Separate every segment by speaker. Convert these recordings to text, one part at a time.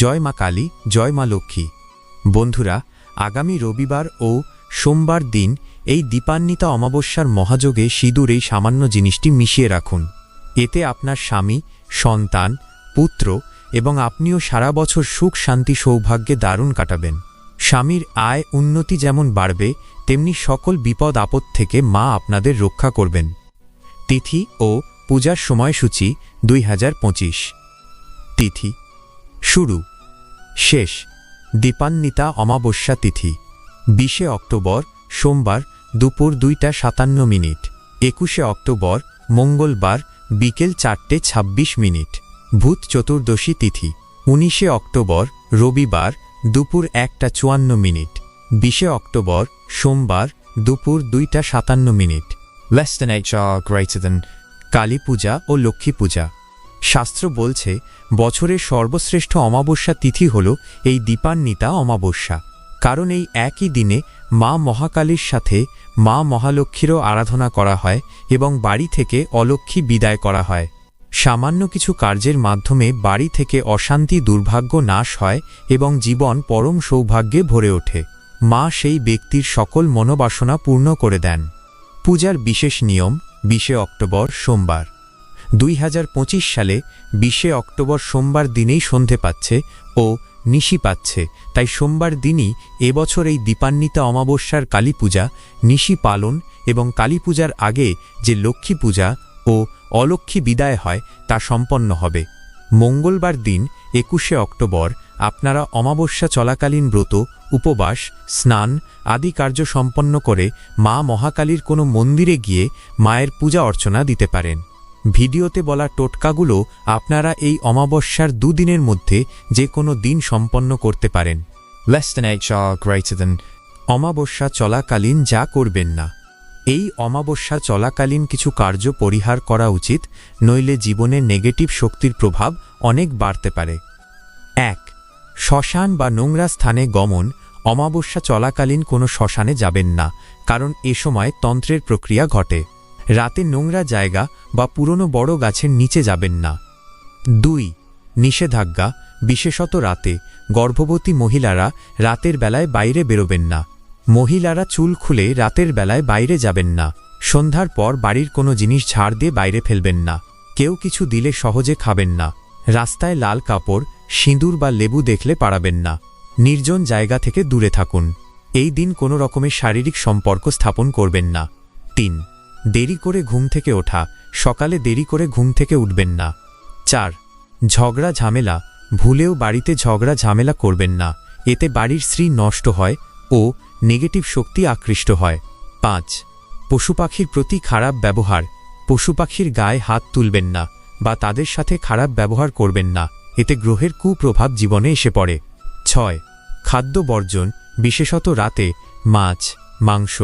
Speaker 1: জয় মা কালী, জয় মা লক্ষ্মী। বন্ধুরা, আগামী রবিবার ও সোমবার দিন এই দীপান্বিতা অমাবস্যার মহাযোগে সিঁদুর এই সামান্য জিনিসটি মিশিয়ে রাখুন। এতে আপনার স্বামী, সন্তান, পুত্র এবং আপনিও সারা বছর সুখ, শান্তি, সৌভাগ্যে দারুণ কাটাবেন। স্বামীর আয় উন্নতি যেমন বাড়বে, তেমনি সকল বিপদ আপদ থেকে মা আপনাদের রক্ষা করবেন। তিথি ও পূজার সময়সূচি দুই হাজার পঁচিশ। তিথি শুরু। শেষ। দীপান্বিতা অমাবস্যা তিথি। বিশে অক্টোবর, সোমবার, দুপুর দুইটা সাতান্ন মিনিট। একুশে অক্টোবর, মঙ্গলবার, বিকেল চারটে ২৬ মিনিট। ভূত চতুর্দশী তিথি। উনিশে অক্টোবর, রবিবার, দুপুর একটা চুয়ান্ন মিনিট। বিশে অক্টোবর, সোমবার, দুপুর দুইটা সাতান্ন মিনিট। Are greater than Kali Puja ও লক্ষ্মী পূজা শাস্ত্র বলছে, বছরের সর্বশ্রেষ্ঠ অমাবস্যা তিথি হল এই দীপান্বিতা অমাবস্যা। কারণ এই একই দিনে মা মহাকালীর সাথে মা মহালক্ষ্মীরও আরাধনা করা হয় এবং বাড়ি থেকে অলক্ষ্মী বিদায় করা হয়। সামান্য কিছু কার্যের মাধ্যমে বাড়ি থেকে অশান্তি দুর্ভাগ্য নাশ হয় এবং জীবন পরম সৌভাগ্যে ভরে ওঠে। মা সেই ব্যক্তির সকল মনোবাসনা পূর্ণ করে দেন। পূজার বিশেষ নিয়ম, বিশে অক্টোবর, সোমবার। দুই হাজার পঁচিশ সালে বিশে অক্টোবর সোমবার দিনেই সন্ধে পাচ্ছে ও নিশি পাচ্ছে। তাই সোমবার দিনই এবছর এই দীপান্বিতা অমাবস্যার কালী পূজা, নিশি পালন এবং কালী পূজার আগে যে লক্ষ্মী পূজা ও অলক্ষ্মী বিদায় হয় তা সম্পন্ন হবে। মঙ্গলবার দিন একুশে অক্টোবর আপনারা অমাবস্যা চলাকালীন ব্রত, উপবাস, স্নান আদি কার্য সম্পন্ন করে মা মহাকালীর কোনো মন্দিরে গিয়ে মায়ের পূজা অর্চনা দিতে পারেন। ভিডিওতে বলা টোটকাগুলো আপনারা এই অমাবস্যার দুদিনের মধ্যে যে কোনো দিন সম্পন্ন করতে পারেন।
Speaker 2: Less than eight are greater than
Speaker 1: অমাবস্যা চলাকালীন যা করবেন না। এই অমাবস্যা চলাকালীন কিছু কার্য পরিহার করা উচিত নইলে জীবনে নেগেটিভ শক্তির প্রভাব অনেক বাড়তে পারে। এক শ্মশান বা নোংরা স্থানে গমন অমাবস্যা চলাকালীন কোনো শ্মশানে যাবেন না কারণ এ সময় তন্ত্রের প্রক্রিয়া ঘটে। রাতে নোংরা জায়গা বা পুরনো বড় গাছের নিচে যাবেন না। দুই, নিষেধাজ্ঞা, বিশেষত রাতে, গর্ভবতী মহিলারা রাতের বেলায় বাইরে বেরোবেন না। মহিলারা চুল খুলে রাতের বেলায় বাইরে যাবেন না। সন্ধ্যার পর বাড়ির কোনো জিনিস ঝাড় দিয়ে বাইরে ফেলবেন না। কেউ কিছু দিলে সহজে খাবেন না। রাস্তায় লাল কাপড়, সিঁদুর বা লেবু দেখলে পারাবেন না। নির্জন জায়গা থেকে দূরে থাকুন। এই দিন কোনো রকমের শারীরিক সম্পর্ক স্থাপন করবেন না। তিন দেরি করে ঘুম থেকে ওঠা, সকালে দেরি করে ঘুম থেকে উঠবেন না। চার, ঝগড়া, ঝামেলা, ভুলেও বাড়িতে ঝগড়া, ঝামেলা করবেন না। এতে বাড়ির স্ত্রী নষ্ট হয় ও নেগেটিভ শক্তি আকৃষ্ট হয়। পাঁচ, পশু পাখির প্রতি খারাপ ব্যবহার, পশু পাখির গায়ে হাত তুলবেন না বা তাদের সাথে খারাপ ব্যবহার করবেন না, এতে গ্রহের কুপ্রভাব জীবনে এসে পড়ে। ছয়, খাদ্য বর্জন, বিশেষত রাতে মাছ, মাংস,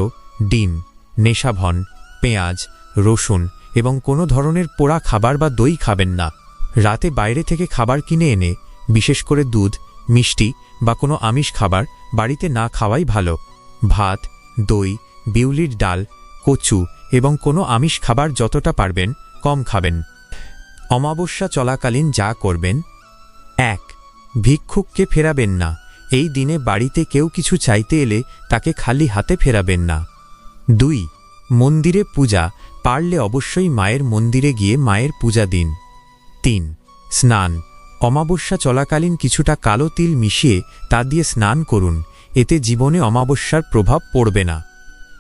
Speaker 1: ডিম, নেশাভন পেঁয়াজ, রসুন এবং কোনো ধরনের পোড়া খাবার বা দই খাবেন না। রাতে বাইরে থেকে খাবার কিনে এনে, বিশেষ করে দুধ, মিষ্টি বা কোনো আমিষ খাবার বাড়িতে না খাওয়াই ভালো। ভাত, দই, বিউলির ডাল, কচু এবং কোনো আমিষ খাবার যতটা পারবেন কম খাবেন। অমাবস্যা চলাকালীন যা করবেন। এক, ভিক্ষুককে ফেরাবেন না। এই দিনে বাড়িতে কেউ কিছু চাইতে এলে তাকে খালি হাতে ফেরাবেন না। দুই মন্দিরে পূজা, পারলে অবশ্যই মায়ের মন্দিরে গিয়ে মায়ের পূজা দিন। তিন, স্নান। অমাবস্যা চলাকালীন কিছুটা কালো তিল মিশিয়ে তা দিয়ে স্নান করুন, এতে জীবনে অমাবস্যার প্রভাব পড়বে না।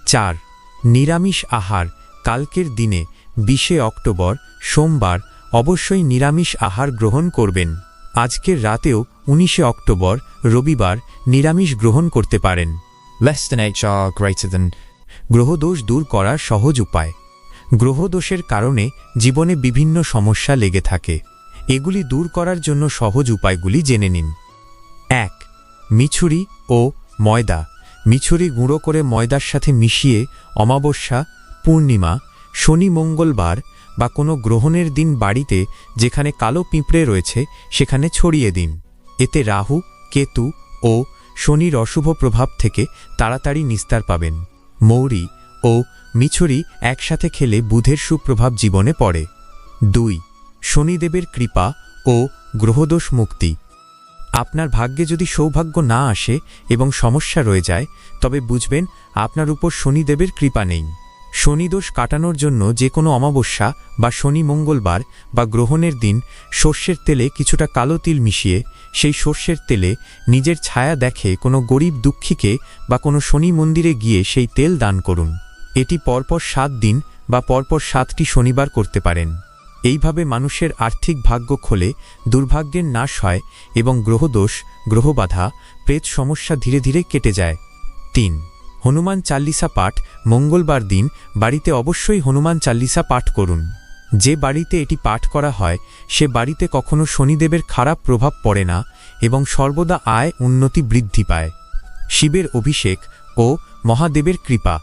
Speaker 1: চার, নিরামিষ আহার। কালকের দিনে, বিশে অক্টোবর, সোমবার, অবশ্যই নিরামিষ আহার গ্রহণ করবেন। আজকের রাতেও উনিশে অক্টোবর, রবিবার, নিরামিষ গ্রহণ করতে পারেন।
Speaker 2: Less than are greater than
Speaker 1: গ্রহদোষ দূর করার সহজ উপায়। গ্রহদোষের কারণে জীবনে বিভিন্ন সমস্যা লেগে থাকে। এগুলি দূর করার জন্য সহজ উপায়গুলি জেনে নিন। এক, মিছুরি ও ময়দা। মিছুরি গুঁড়ো করে ময়দার সাথে মিশিয়ে অমাবস্যা, পূর্ণিমা, শনি মঙ্গলবার বা কোনো গ্রহণের দিন বাড়িতে যেখানে কালো পিঁপড়ে রয়েছে সেখানে ছড়িয়ে দিন। এতে রাহু, কেতু ও শনির অশুভ প্রভাব থেকে তাড়াতাড়ি নিস্তার পাবেন। মৌরি ও মিছরি একসাথে খেলে বুধের সুপ্রভাব জীবনে পড়ে। দুই, শনিদেবের কৃপা ও গ্রহদোষ মুক্তি। আপনার ভাগ্যে যদি সৌভাগ্য না আসে এবং সমস্যা রয়ে যায়, তবে বুঝবেন আপনার উপর শনিদেবের কৃপা নেই। শনিদোষ কাটানোর জন্য যে কোনো অমাবস্যা বা শনি মঙ্গলবার বা গ্রহণের দিন সর্ষের তেলে কিছুটা কালো তিল মিশিয়ে সেই সর্ষের তেলে নিজের ছায়া দেখে কোনো গরিব দুঃখীকে বা কোনো শনি মন্দিরে গিয়ে সেই তেল দান করুন। এটি পরপর সাত দিন বা পরপর সাতটি শনিবার করতে পারেন। এইভাবে মানুষের আর্থিক ভাগ্য খোলে, দুর্ভাগ্যের নাশ হয় এবং গ্রহদোষ, গ্রহবাধা, প্রেত সমস্যা ধীরে ধীরে কেটে যায়। তিন হনুমান চাল্লিসা পাঠ মঙ্গলবার দিন বাড়িতে অবশ্যই হনুমান চাল্লিসা পাঠ করুন। যে বাড়িতে এটি পাঠ করা হয়, সে বাড়িতে কখনো শনিদেবের খারাপ প্রভাব পড়ে না এবং সর্বদা আয় উন্নতি বৃদ্ধি পায়। শিবের অভিষেক ও মহাদেবের কৃপা,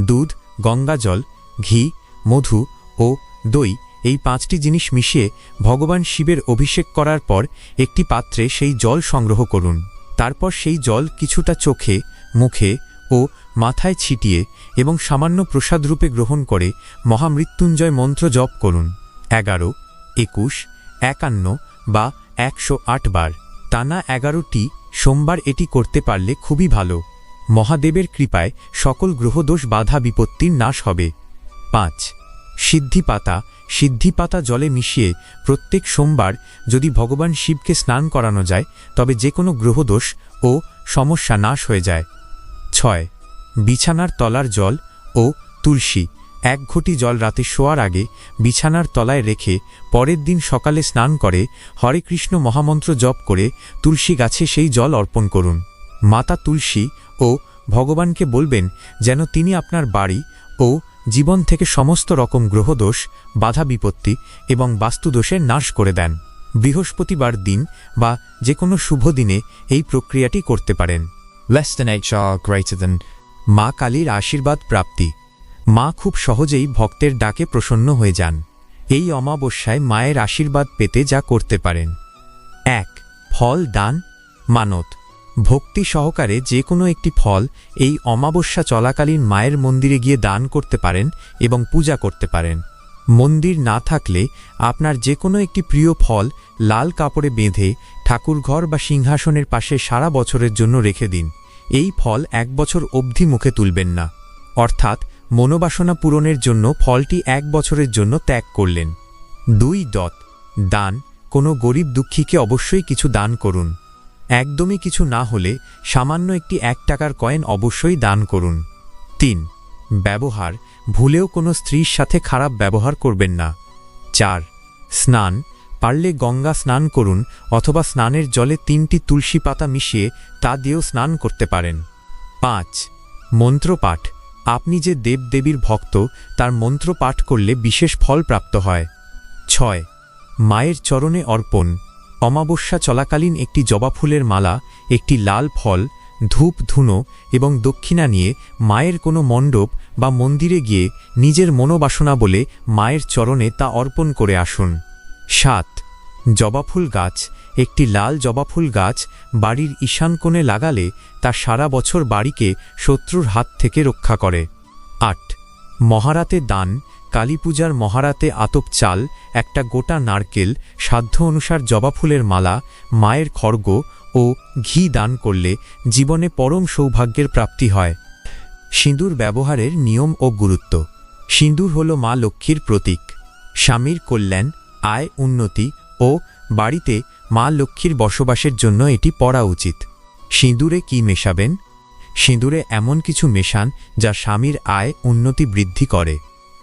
Speaker 1: দুধ গঙ্গাজল ঘি, মধু ও দই এই পাঁচটি জিনিস মিশিয়ে ভগবান শিবের অভিষেক করার পর একটি পাত্রে সেই জল সংগ্রহ করুন। তারপর সেই জল কিছুটা চোখে, মুখে ও মাথায় ছিটিয়ে এবং সামান্য প্রসাদরূপে গ্রহণ করে মহামৃত্যুঞ্জয় মন্ত্র জপ করুন। এগারো, একুশ, একান্ন বা একশো আট বার। টানা এগারোটি সোমবার এটি করতে পারলে খুবই ভালো। মহাদেবের কৃপায় সকল গ্রহদোষ বাধা বিপত্তির নাশ হবে। পাঁচ, সিদ্ধিপাতা। সিদ্ধিপাতা জলে মিশিয়ে প্রত্যেক সোমবার যদি ভগবান শিবকে স্নান করানো যায়, তবে যে কোনো গ্রহদোষ ও সমস্যা নাশ হয়ে যায়। ছয় বিছানার তলার জল ও তুলসী, এক ঘটি জল রাতে শোয়ার আগে বিছানার তলায় রেখে পরের দিন সকালে স্নান করে হরে কৃষ্ণ মহামন্ত্র জপ করে তুলসী গাছে সেই জল অর্পণ করুন। মাতা তুলসী ও ভগবানকে বলবেন যেন তিনি আপনার বাড়ি ও জীবন থেকে সমস্ত রকম গ্রহদোষ, বাধা বিপত্তি এবং বাস্তুদোষের নাশ করে দেন। বৃহস্পতিবার দিন বা যে কোনো শুভ দিনে এই প্রক্রিয়াটি করতে পারেন।
Speaker 2: Less than HR greater than
Speaker 1: মা কালীর আশীর্বাদ প্রাপ্তি। মা খুব সহজেই ভক্তের ডাকে প্রসন্ন হয়ে যান। এই অমাবস্যায় মায়ের আশীর্বাদ পেতে যা করতে পারেন। এক, ফল, দান, মানত। ভক্তি সহকারে যে কোনো একটি ফল এই অমাবস্যা চলাকালীন মায়ের মন্দিরে গিয়ে দান করতে পারেন এবং পূজা করতে পারেন। মন্দির না থাকলে আপনার যে কোনো একটি প্রিয় ফল লাল কাপড়ে বেঁধে ঠাকুরঘর বা সিংহাসনের পাশে সারা বছরের জন্য রেখে দিন। এই ফল এক বছর অবধি মুখে তুলবেন না। অর্থাৎ মনোবাসনা পূরণের জন্য ফলটি এক বছরের জন্য ত্যাগ করলেন। দুই দত, দান, কোনো গরিব দুঃখীকে অবশ্যই কিছু দান করুন। একদমই কিছু না হলে সামান্য একটি এক টাকার কয়েন অবশ্যই দান করুন। তিন, ব্যবহার, ভুলেও কোনো স্ত্রীর সাথে খারাপ ব্যবহার করবেন না। চার, স্নান পারলে গঙ্গা স্নান করুন অথবা স্নানের জলে তিনটি তুলসী পাতা মিশিয়ে তা দিয়েও স্নান করতে পারেন। পাঁচ, মন্ত্রপাঠ। আপনি যে দেবদেবীর ভক্ত, তার মন্ত্র পাঠ করলে বিশেষ ফল প্রাপ্ত হয়। ছয়, মায়ের চরণে অর্পণ। অমাবস্যা চলাকালীন একটি জবা ফুলের মালা, একটি লাল ফল, ধূপ, ধুনো এবং দক্ষিণা নিয়ে মায়ের কোনো মণ্ডপ বা মন্দিরে গিয়ে নিজের মনোবাসনা বলে মায়ের চরণে তা অর্পণ করে আসুন। সাত, জবাফুল গাছ, একটি লাল জবাফুল গাছ বাড়ির ঈশান কোণে লাগালে তা সারা বছর বাড়িকে শত্রুর হাত থেকে রক্ষা করে। আট, মহারাতে দান, কালীপূজার মহারাতে আতপ চাল, একটা গোটা নারকেল, সাধ্য অনুসার জবাফুলের মালা, মায়ের খড়গ ও ঘি দান করলে জীবনে পরম সৌভাগ্যের প্রাপ্তি হয়। সিঁদুর ব্যবহারের নিয়ম ও গুরুত্ব। সিঁদুর হল মা লক্ষ্মীর প্রতীক। স্বামীর কল্যাণ আয়, উন্নতি ও বাড়িতে মা লক্ষ্মীর বসবাসের জন্য এটি পড়া উচিত। সিঁদুরে কি মেশাবেন? সিঁদুরে এমন কিছু মেশান যা স্বামীর আয়, উন্নতি বৃদ্ধি করে।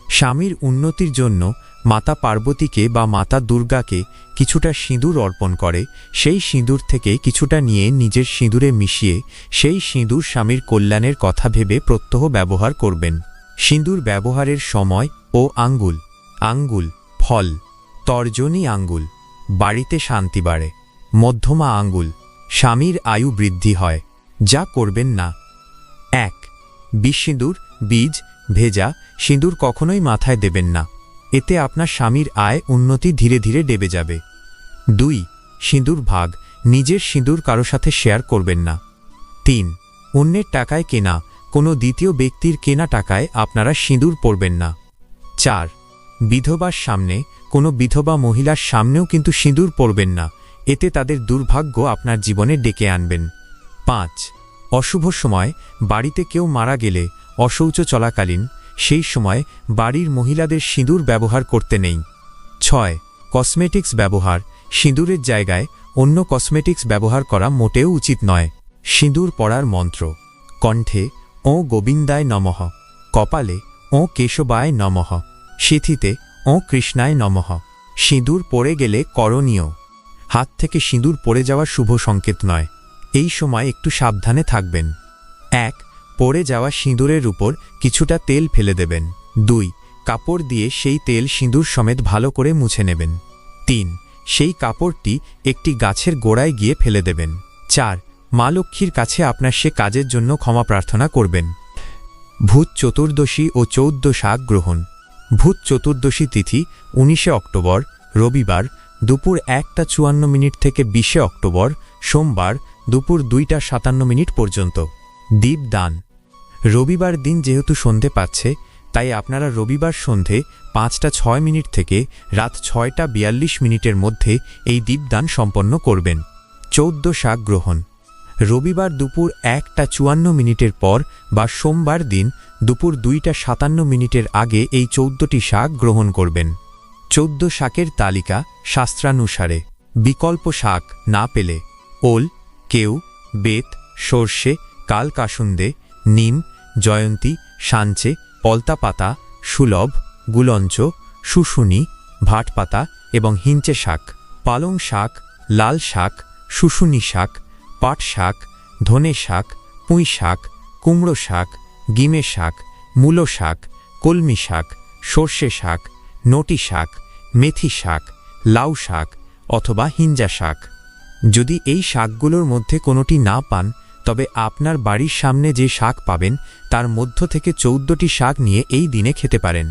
Speaker 1: স্বামীর উন্নতির জন্য মাতা পার্বতীকে বা মাতা দুর্গাকে কিছুটা সিঁদুর অর্পণ করে, সেই সিঁদুর থেকে কিছুটা নিয়ে নিজের সিঁদুরে মিশিয়ে, সেই সিঁদুর স্বামীর কল্যাণের কথা ভেবে প্রত্যহ ব্যবহার করবেন। সিঁদুর ব্যবহারের সময় ও আঙ্গুল। আঙ্গুল, ফল। তর্জনী আঙ্গুল, বাড়িতে শান্তি বাড়ে। মধ্যমা আঙ্গুল, স্বামীর আয়ু বৃদ্ধি হয়, যা করবেন না। এক সিঁদুর, বীজ, ভেজা সিঁদুর কখনোই মাথায় দেবেন না। এতে আপনার স্বামীর আয় উন্নতি ধীরে ধীরে ডেবে যাবে। দুই, সিঁদুর ভাগ, নিজের সিঁদুর কারও সাথে শেয়ার করবেন না। তিন, অন্যের টাকায় কেনা, কোনো দ্বিতীয় ব্যক্তির কেনা টাকায় আপনারা সিঁদুর পরবেন না। চার বিধবার সামনে, কোনো বিধবা মহিলার সামনেও কিন্তু সিঁদুর পরবেন না। এতে তাদের দুর্ভাগ্য আপনার জীবনে ডেকে আনবেন। পাঁচ, অশুভ সময়, বাড়িতে কেউ মারা গেলে, অশৌচ চলাকালীন, সেই সময় বাড়ির মহিলাদের সিঁদুর ব্যবহার করতে নেই। ছয়, কসমেটিক্স ব্যবহার, সিঁদুরের জায়গায় অন্য কসমেটিক্স ব্যবহার করা মোটেও উচিত নয়। সিঁদুর পড়ার মন্ত্র, কণ্ঠে, ও গোবিন্দায় নমঃ কপালে, ও কেশবায় নমঃ সিথিতে, ও কৃষ্ণায় নমঃ। সিঁদুর পড়ে গেলে করণীয়। হাত থেকে সিঁদুর পড়ে যাওয়া শুভ সংকেত নয়। এই সময় একটু সাবধানে থাকবেন। এক, পড়ে যাওয়া সিঁদুরের উপর কিছুটা তেল ফেলে দেবেন। দুই, কাপড় দিয়ে সেই তেল সিঁদুর সমেত ভালো করে মুছে নেবেন। তিন, সেই কাপড়টি একটি গাছের গোড়ায় গিয়ে ফেলে দেবেন। চার, মা লক্ষ্মীর কাছে আপনার সে কাজের জন্য ক্ষমা প্রার্থনা করবেন। ভূত চতুর্দশী ও চৌদ্দ শাক গ্রহণ। ভূত চতুর্দশী তিথি, উনিশে অক্টোবর, রবিবার, দুপুর একটা চুয়ান্ন মিনিট থেকে বিশে অক্টোবর, সোমবার, দুপুর দুইটা সাতান্ন মিনিট পর্যন্ত। দীপদান। রবিবার দিন যেহেতু সন্ধে পাচ্ছে, তাই আপনারা রবিবার সন্ধে পাঁচটা ছয় মিনিট থেকে রাত ছয়টা বিয়াল্লিশ মিনিটের মধ্যে এই দীপদান সম্পন্ন করবেন। চৌদ্দ শাক গ্রহণ। রবিবার দুপুর একটা চুয়ান্ন মিনিটের পর বা সোমবার দিন দুপুর দুইটা সাতান্ন মিনিটের আগে এই চৌদ্দটি শাক গ্রহণ করবেন। চৌদ্দ শাকের তালিকা শাস্ত্রানুসারে। বিকল্প শাক না পেলে ওল, কেউ, বেত, সর্ষে, কালকাসুন্দে, নিম, জয়ন্তী, সাঞ্চে পলতা পাতা সুলভ, গুলঞ্চ, শুশুনি, ভাটপাতা এবং হিঞ্চে শাক, পালং শাক, লাল শাক, শুশুনি শাক পাট শাক, ধনে শাক, পুঁই শাক, কুমড়ো শাক, গিমে শাক, মূলো শাক, কলমি শাক, সর্ষে শাক, নটি শাক, মেথি শাক, লাউ শাক অথবা হিঞ্জা শাক। যদি এই শাকগুলোর মধ্যে কোনোটি না পান, তবে আপনার বাড়ির সামনে যে শাক পাবেন, তার মধ্য থেকে চৌদ্দটি শাক নিয়ে এই দিনে খেতে পারেন।